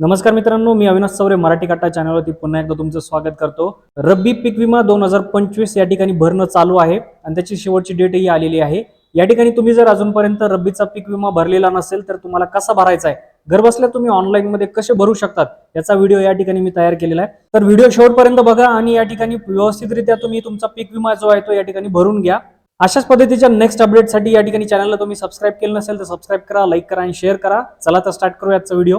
नमस्कार मित्रांनो मी अविनाश चौरे मराठी काटा चॅनलवरती पुन्हा एकदा तुमचं स्वागत करतो. रब्बी पीक विमा दोन हजार पंचवीस या ठिकाणी भरणं चालू आहे आणि त्याची शेवटची डेटही आलेली आहे. या ठिकाणी तुम्ही जर अजूनपर्यंत रब्बीचा पीक विमा भरलेला नसेल तर तुम्हाला कसा भरायचा आहे? घरबसल्या तुम्ही ऑनलाईन मध्ये कसे भरू शकतात? याचा व्हिडिओ या ठिकाणी मी तयार केलेला आहे. तर व्हिडिओ शेवटपर्यंत बघा आणि या ठिकाणी व्यवस्थितरित्या तुम्ही तुमचा पीक विमा जो आहे तो या ठिकाणी भरून घ्या. अशाच पद्धतीच्या नेक्स्ट अपडेटसाठी या ठिकाणी चॅनलला तुम्ही सबस्क्राईब केलं नसेल तर सबस्क्राईब करा लाईक करा आणि शेअर करा. चला तर स्टार्ट करू याचा व्हिडिओ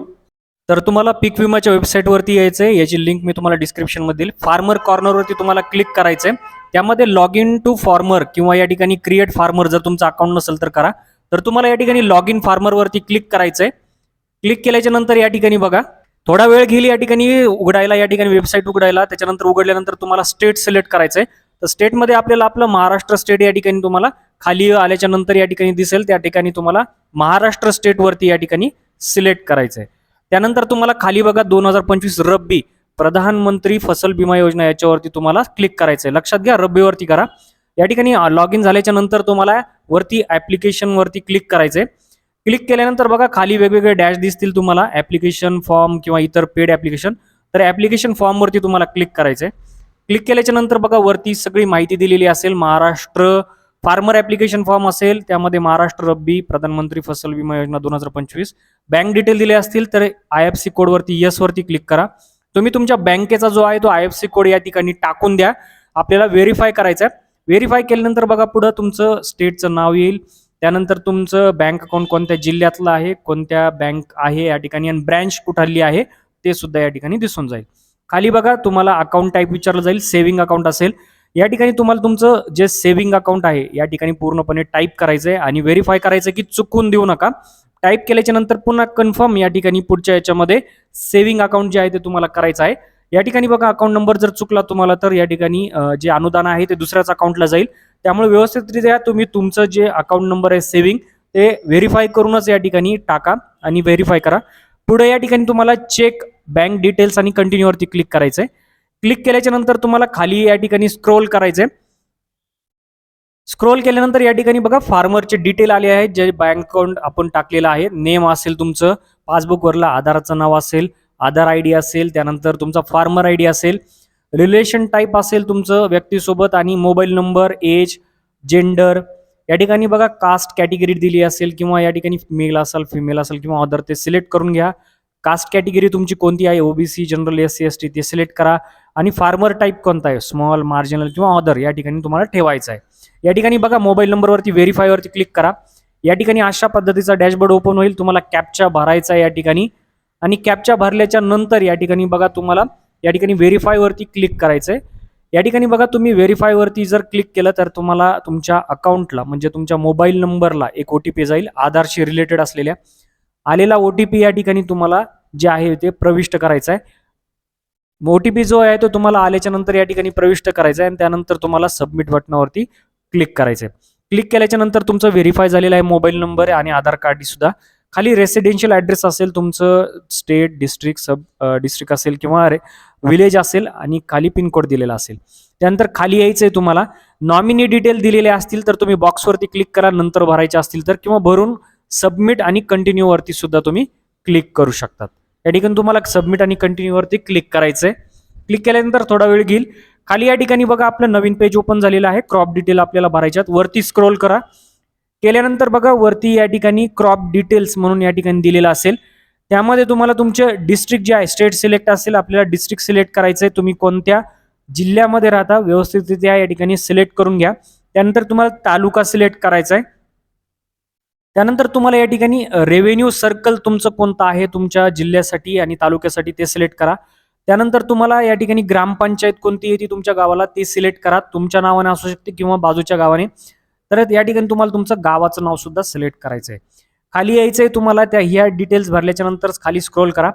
तर तुम्हाला पीक विमाच्या वेबसाईटवरती यायचं आहे याची लिंक मी तुम्हाला डिस्क्रिप्शनमध्ये देईल. फार्मर कॉर्नरवरती तुम्हाला क्लिक करायचं आहे त्यामध्ये लॉग इन टू फार्मर किंवा या ठिकाणी क्रिएट फार्मर जर तुमचं अकाउंट नसेल तर करा. तर तुम्हाला या ठिकाणी लॉग इन फार्मरवरती क्लिक करायचं आहे क्लिक केल्याच्यानंतर या ठिकाणी बघा. थोडा वेळ घेईल या ठिकाणी उघडायला या ठिकाणी वेबसाईट उघडायला. त्याच्यानंतर उघडल्यानंतर तुम्हाला स्टेट सिलेक्ट करायचं आहे तर स्टेटमध्ये आपल्याला आपलं महाराष्ट्र स्टेट या ठिकाणी तुम्हाला खाली आल्याच्यानंतर या ठिकाणी दिसेल. त्या ठिकाणी तुम्हाला महाराष्ट्र स्टेटवरती या ठिकाणी सिलेक्ट करायचं आहे त्यानंतर तुम्हाला खाली बघा दोन हजार पंचवीस रब्बी प्रधानमंत्री फसल बिमा योजना याच्यावरती तुम्हाला क्लिक करायचं आहे लक्षात घ्या रब्बीवरती करा. या ठिकाणी लॉग इन झाल्याच्यानंतर तुम्हाला वरती ऍप्लिकेशन वरती क्लिक करायचंय. क्लिक केल्यानंतर बघा खाली वेगवेगळे डॅश दिसतील तुम्हाला ऍप्लिकेशन फॉर्म किंवा इतर पेड ऍप्लिकेशन तर ऍप्लिकेशन फॉर्मवरती तुम्हाला क्लिक करायचंय. क्लिक केल्याच्यानंतर बघा वरती सगळी माहिती दिलेली असेल महाराष्ट्र फार्मर ऍप्लिकेशन फॉर्म असेल त्यामध्ये महाराष्ट्र रब्बी प्रधानमंत्री फसल विमा योजना दोन हजार पंचवीस. बँक डिटेल दिले असतील तर आय एफ सी कोडवरती यस वरती क्लिक करा. तुम्ही तुमच्या बँकेचा जो आहे तो आय एफ सी कोड या ठिकाणी टाकून द्या. आपल्याला व्हेरीफाय करायचं आहे. व्हेरीफाय केल्यानंतर बघा पुढं तुमचं स्टेटचं नाव येईल. त्यानंतर तुमचं बँक अकाउंट कोणत्या जिल्ह्यातलं आहे कोणत्या बँक आहे या ठिकाणी आणि ब्रँच कुठली आहे ते सुद्धा या ठिकाणी दिसून जाईल. खाली बघा तुम्हाला अकाउंट टाईप विचारलं जाईल सेव्हिंग अकाउंट असेल. या ठिकाणी तुम्हाला तुमचं जे सेव्हिंग अकाउंट आहे या ठिकाणी पूर्णपणे टाईप करायचं आहे आणि व्हेरीफाय करायचं की चुकून देऊ नका. टाईप केल्याच्यानंतर पुन्हा कन्फर्म या ठिकाणी पुढच्या याच्यामध्ये सेव्हिंग अकाउंट जे आहे ते तुम्हाला करायचं आहे. या ठिकाणी बघा अकाउंट नंबर जर चुकला तुम्हाला तर या ठिकाणी जे अनुदान आहे ते दुसऱ्याच अकाउंटला जाईल. त्यामुळे व्यवस्थितरित्या तुम्ही तुमचं जे अकाउंट नंबर आहे सेव्हिंग ते व्हेरीफाय करूनच या ठिकाणी टाका आणि व्हेरीफाय करा. पुढे या ठिकाणी तुम्हाला चेक बँक डिटेल्स आणि कंटिन्यूवरती क्लिक करायचं आहे क्लिक केल्याच्यानंतर तुम्हाला खाली या ठिकाणी स्क्रोल करायचंय. स्क्रोल केल्यानंतर या ठिकाणी बघा फार्मरचे डिटेल आले आहेत जे बँक अकाउंट आपण टाकलेलं आहे. नेम असेल तुमचं पासबुकवरला आधाराचं नाव असेल आधार आय डी असेल त्यानंतर तुमचा फार्मर आय डी असेल रिलेशन टाईप असेल तुमचं व्यक्तीसोबत आणि मोबाईल नंबर एज जेंडर या ठिकाणी बघा कास्ट कॅटेगरी दिली असेल किंवा या ठिकाणी मेल असेल फिमेल असेल किंवा अदर ते सिलेक्ट करून घ्या. कास्ट कॅटेगरी तुमची कोणती आहे? OBC general S C S T ते सिलेक्ट करा. आणि फार्मर टाईप कोणता आहे? स्मॉल मार्जिनल किंवा अदर या ठिकाणी तुम्हाला ठेवायचा आहे. या ठिकाणी बघा मोबाईल नंबरवरती व्हेरीफायवरती क्लिक करा. या ठिकाणी अशा पद्धतीचा डॅशबोर्ड ओपन होईल. तुम्हाला कॅपचा भरायचा आहे या ठिकाणी. आणि कॅपच्या भरल्याच्या नंतर या ठिकाणी बघा तुम्हाला या ठिकाणी व्हेरीफायवरती क्लिक करायचं आहे या ठिकाणी बघा तुम्ही व्हेरीफायवरती जर क्लिक केलं तर तुम्हाला तुमच्या अकाउंटला म्हणजे तुमच्या मोबाईल नंबरला एक ओ टी पी जाईल. आधारशी रिलेटेड असलेल्या. आलेला ओ टी पी या ठिकाणी तुम्हाला जे आहे ते प्रविष्ट करायचं आहे ओ टी पी जो आहे तो तुम्हाला आल्याच्यानंतर या ठिकाणी प्रविष्ट करायचा आहे आणि त्यानंतर तुम्हाला सबमिट बटनावरती क्लिक करायचं आहे. क्लिक केल्याच्यानंतर तुमचं व्हेरीफाय झालेलं आहे मोबाईल नंबर आणि आधार कार्ड सुद्धा. खाली रेसिडेन्शियल ॲड्रेस असेल तुमचं स्टेट डिस्ट्रिक्ट सब डिस्ट्रिक्ट असेल किंवा विलेज असेल आणि खाली पिनकोड दिलेला असेल. त्यानंतर खाली यायचं आहे तुम्हाला. नॉमिनी डिटेल दिलेले असतील तर तुम्ही बॉक्सवरती क्लिक करा नंतर भरायचे असतील तर किंवा भरून सबमिट आणि कंटिन्यूवरती सुद्धा तुम्ही क्लिक करू शकतात. या ठिकाणी तुम्हाला सबमिट आणि कंटिन्यूवरती क्लिक करायचं आहे क्लिक केल्यानंतर थोडा वेळ घेईल. खाली या ठिकाणी बघा आपलं नवीन पेज ओपन झालेलं आहे. क्रॉप डिटेल आपल्याला भरायच्यात वरती स्क्रोल करा. केल्यानंतर बघा वरती या ठिकाणी क्रॉप डिटेल्स म्हणून या ठिकाणी दिलेलं असेल. त्यामध्ये तुम्हाला तुमचे डिस्ट्रिक्ट जे आहे स्टेट सिलेक्ट असेल आपल्याला डिस्ट्रिक्ट सिलेक्ट करायचं आहे तुम्ही कोणत्या जिल्ह्यामध्ये राहता व्यवस्थितरित्या या ठिकाणी सिलेक्ट करून घ्या. त्यानंतर तुम्हाला तालुका सिलेक्ट करायचा आहे त्यानंतर तुम्हाला या ठिकाणी रेव्हेन्यू सर्कल तुमचं कोणतं आहे तुमच्या जिल्ह्यासाठी आणि तालुक्यासाठी ते सिलेक्ट करा. त्यानंतर तुम्हाला या ठिकाणी ग्रामपंचायत कोणती आहे ती तुमच्या गावाला ती सिलेक्ट करा. तुमच्या नावाने असू शकते किंवा बाजूच्या गावाने. तर या ठिकाणी तुम्हाला तुमचं गावाचं नाव सुद्धा सिलेक्ट करायचं आहे खाली यायचं आहे तुम्हाला त्या ह्या डिटेल्स भरल्याच्या नंतर खाली स्क्रोल करा.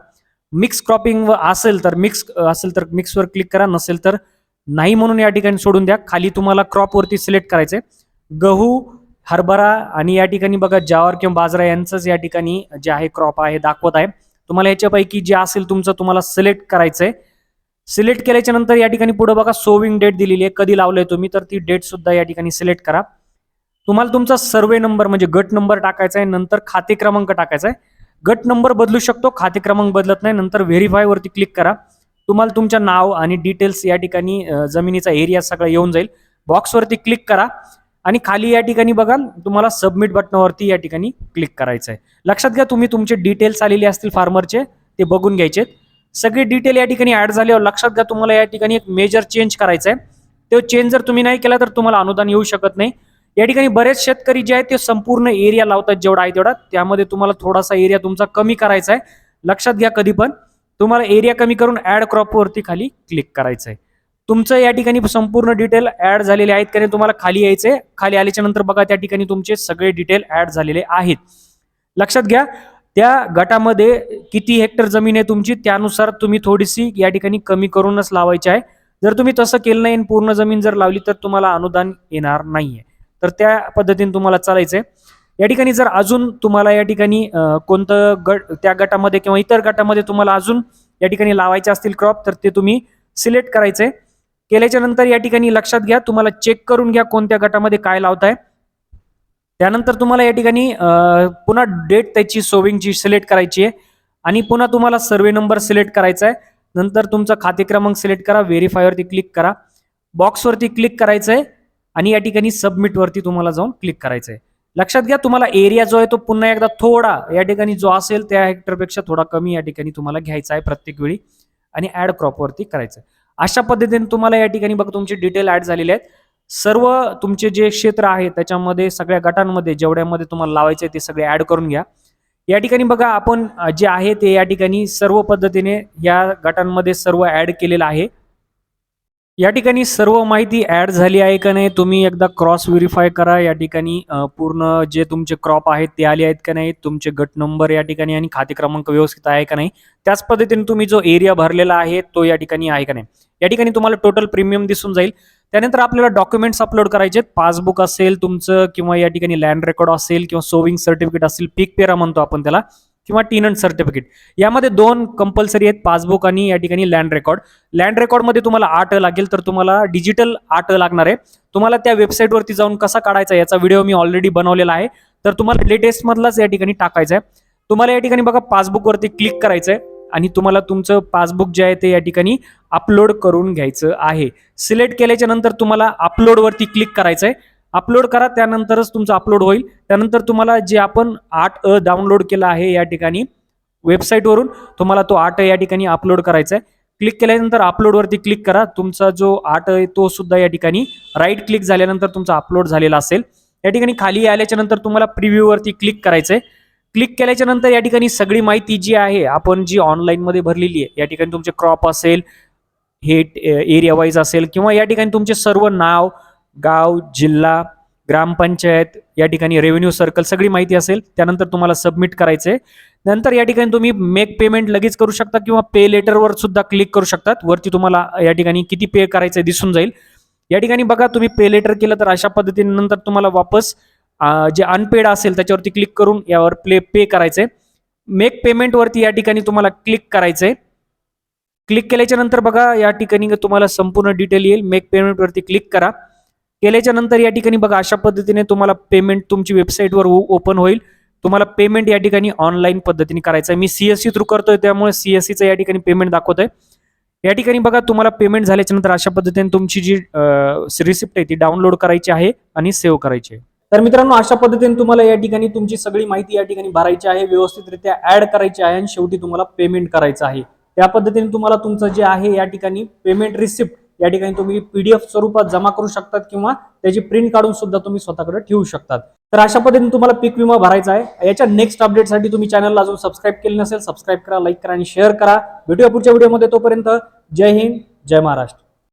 मिक्स क्रॉपिंग असेल तर मिक्स असेल तर मिक्सवर क्लिक करा नसेल तर नाही म्हणून या ठिकाणी सोडून द्या. खाली तुम्हाला क्रॉपवरती सिलेक्ट करायचंय. गहू हरभरा आणि या ठिकाणी बघा ज्वार किंवा बाजरा यांचंच या ठिकाणी जे आहे क्रॉप आहे दाखवत आहे. तुम्हाला याच्यापैकी जे असेल तुमचं तुम्हाला सिलेक्ट करायचंय. सिलेक्ट केल्याच्यानंतर या ठिकाणी पुढे बघा सोविंग डेट दिलेली आहे. कधी लावलंय तुम्ही? तर ती डेट सुद्धा या ठिकाणी सिलेक्ट करा. तुम्हाला तुमचा सर्वे नंबर म्हणजे गट नंबर टाकायचा आहे नंतर खाते क्रमांक टाकायचा आहे. गट नंबर बदलू शकतो खाते क्रमांक बदलत नाही नंतर व्हेरीफाय वरती क्लिक करा. तुम्हाला तुमचं नाव आणि डिटेल्स या ठिकाणी जमिनीचा एरिया सगळं येऊन जाईल. बॉक्सवरती क्लिक करा. आणि खाली या ठिकाणी बघा तुम्हाला सबमिट बटनावरती या ठिकाणी क्लिक करायचं आहे. लक्षात घ्या तुम्ही तुमचे डिटेल्स आलेले असतील फार्मरचे ते बघून घ्यायचे सगळे डिटेल या ठिकाणी ऍड झाल्यावर लक्षात घ्या तुम्हाला या ठिकाणी एक मेजर चेंज करायचा आहे. तो चेंज जर तुम्ही नाही केला तर तुम्हाला अनुदान येऊ शकत नाही. या ठिकाणी बरेच शेतकरी जे आहेत ते संपूर्ण एरिया लावतात जेवढा आहे तेवढा. त्यामध्ये तुम्हाला थोडासा एरिया तुमचा कमी करायचा आहे. लक्षात घ्या कधी पण तुम्हाला एरिया कमी करून ऍड क्रॉपवरती खाली क्लिक करायचं आहे. तुमचं या ठिकाणी संपूर्ण डिटेल ऍड झालेले आहेत कारण तुम्हाला खाली यायचे? खाली आल्याच्यानंतर बघा त्या ठिकाणी तुमचे सगळे डिटेल ऍड झालेले आहेत. लक्षात घ्या त्या गटामध्ये किती हेक्टर जमीन आहे तुमची त्यानुसार तुम्ही थोडीशी या ठिकाणी कमी करूनच लावायची आहे. जर तुम्ही तसं केलं नाही आणि पूर्ण जमीन जर लावली तर तुम्हाला अनुदान येणार नाहीये. तर त्या पद्धतीने तुम्हाला चालायचंय. या ठिकाणी जर अजून तुम्हाला या ठिकाणी कोणतं गट त्या गटामध्ये किंवा इतर गटामध्ये तुम्हाला अजून या ठिकाणी लावायचे असतील क्रॉप तर ते तुम्ही सिलेक्ट करायचे केल्याच्यानंतर या ठिकाणी लक्षात घ्या तुम्हाला चेक करून घ्या कोणत्या गटामध्ये काय लावताय. त्यानंतर तुम्हाला या ठिकाणी पुन्हा डेट त्याची सोविंगची सिलेक्ट करायची आहे. आणि पुन्हा तुम्हाला सर्वे नंबर सिलेक्ट करायचा आहे. नंतर तुमचा खाते क्रमांक सिलेक्ट करा व्हेरीफायवरती क्लिक करा. बॉक्सवरती क्लिक करायचं आहे. आणि या ठिकाणी सबमिटवरती तुम्हाला जाऊन क्लिक करायचं आहे. लक्षात घ्या तुम्हाला एरिया जो आहे तो पुन्हा एकदा थोडा या ठिकाणी जो असेल त्या हेक्टरपेक्षा थोडा कमी या ठिकाणी तुम्हाला घ्यायचा आहे प्रत्येक वेळी. आणि ॲड क्रॉपवरती करायचं आहे. अशा पद्धतीने तुम्हाला या ठिकाणी बघा तुमची डिटेल ऍड झालेली आहेत. सर्व तुमचे जे क्षेत्र आहे त्याच्यामध्ये सगळ्या गटांमध्ये जेवढ्यामध्ये तुम्हाला लावायचे ते सगळे ऍड करून घ्या. या ठिकाणी बघा आपण जे आहे ते या ठिकाणी सर्व पद्धतीने या गटांमध्ये सर्व ऍड केलेलं आहे. या ठिकाणी सर्व माहिती ऍड झाली आहे का नाही तुम्ही एकदा क्रॉस व्हेरीफाय करा. या ठिकाणी पूर्ण जे तुमचे क्रॉप आहेत ते आले आहेत का नाही तुमचे गट नंबर या ठिकाणी आणि खाते क्रमांक व्यवस्थित आहे का नाही त्याच पद्धतीने तुम्ही जो एरिया भरलेला आहे तो या ठिकाणी आहे का नाही. या ठिकाणी तुम्हाला टोटल प्रीमियम दिसून जाईल. त्यानंतर आपल्याला डॉक्युमेंट्स अपलोड करायचे पासबुक असेल तुमचं किंवा या ठिकाणी लँड रेकॉर्ड असेल किंवा सोविंग सर्टिफिकेट असेल पीक पेरा म्हणतो आपण त्याला. किंवा टीनंट सर्टिफिकेट. यामध्ये दोन कंपल्सरी आहेत पासबुक आणि या ठिकाणी लँड रेकॉर्ड लँड रेकॉर्डमध्ये तुम्हाला आठ लागेल तर तुम्हाला डिजिटल आठ लागणार आहे. तुम्हाला त्या वेबसाईटवरती जाऊन कसा काढायचा याचा व्हिडिओ मी ऑलरेडी बनवलेला आहे. तर तुम्हाला लेटेस्टमधलाच या ठिकाणी टाकायचा आहे तुम्हाला या ठिकाणी बघा पासबुकवरती क्लिक करायचं आहे आणि तुम्हाला तुमचं पासबुक जे आहे ते या ठिकाणी अपलोड करून घ्यायचं आहे. सिलेक्ट केल्याच्यानंतर तुम्हाला अपलोडवरती क्लिक करायचं आहे अपलोड करा त्यानंतरच तुमचं अपलोड होईल. त्यानंतर तुम्हाला जे आपण आठ अ डाउनलोड केला आहे या ठिकाणी वेबसाईटवरून तुम्हाला तो आठ या ठिकाणी अपलोड करायचा आहे क्लिक केल्यानंतर अपलोडवरती क्लिक करा. तुमचा जो आठ आहे तो सुद्धा या ठिकाणी राईट क्लिक झाल्यानंतर तुमचा अपलोड झालेला असेल. या ठिकाणी खाली आल्याच्यानंतर तुम्हाला प्रिव्ह्यूवरती क्लिक करायचं आहे क्लिक केल्याच्यानंतर या ठिकाणी सगळी माहिती जी आहे आपण जी ऑनलाईनमध्ये भरलेली आहे या ठिकाणी तुमचे क्रॉप असेल हे एरिया वाईज असेल किंवा या ठिकाणी तुमचे सर्व नाव गाव जिल्हा ग्रामपंचायत या ठिकाणी रेव्हेन्यू सर्कल सगळी माहिती असेल. त्यानंतर तुम्हाला सबमिट करायचं. आहे नंतर या ठिकाणी तुम्ही मेक पेमेंट लगेच करू शकता किंवा पे लेटरवर सुद्धा क्लिक करू शकतात वरती तुम्हाला या ठिकाणी किती पे करायचं आहे दिसून जाईल. या ठिकाणी बघा तुम्ही पे लेटर केलं तर अशा पद्धतीने नंतर तुम्हाला वापस जे अनपेड असेल त्याच्यावरती क्लिक करून यावर प्ले पे करायचे. मेक पेमेंटवरती या ठिकाणी तुम्हाला क्लिक करायचंय क्लिक केल्याच्यानंतर बघा या ठिकाणी तुम्हाला संपूर्ण डिटेल येईल. मेक पेमेंटवरती क्लिक करा. केल्याच्यानंतर या ठिकाणी बघा अशा पद्धतीने तुम्हाला पेमेंट तुमची वेबसाईटवर ओपन होईल. तुम्हाला पेमेंट या ठिकाणी ऑनलाईन पद्धतीने करायचं आहे. मी सीएससी थ्रू करतोय त्यामुळे सीएससीचं या ठिकाणी पेमेंट दाखवत आहे या ठिकाणी बघा तुम्हाला पेमेंट झाल्याच्यानंतर अशा पद्धतीने तुमची जी रिसिप्ट आहे ती डाउनलोड करायची आहे आणि सेव्ह करायची आहे. तर मित्रांनो अशा पद्धतीने तुम्हाला या ठिकाणी तुमची सगळी माहिती या ठिकाणी भरायची आहे व्यवस्थितरित्या ऍड करायची आहे आणि शेवटी तुम्हाला पेमेंट करायचं आहे. त्या पद्धतीने तुम्हाला तुमचं जे आहे या ठिकाणी पेमेंट रिसिप्ट या ठिकाणी तुम्ही पीडीएफ स्वरूपात जमा करू शकतात किंवा त्याची प्रिंट काढून सुद्धा तुम्ही स्वतःकडे ठेवू शकतात. तर अशा पद्धतीने तुम्हाला पीक विमा भरायचा आहे. याच्या नेक्स्ट अपडेटसाठी तुम्ही चॅनलला अजून सबस्क्राईब केले नसेल सबस्क्राईब करा लाईक करा आणि शेअर करा. भेटूया पुढच्या व्हिडिओमध्ये तोपर्यंत. जय हिंद जय महाराष्ट्र.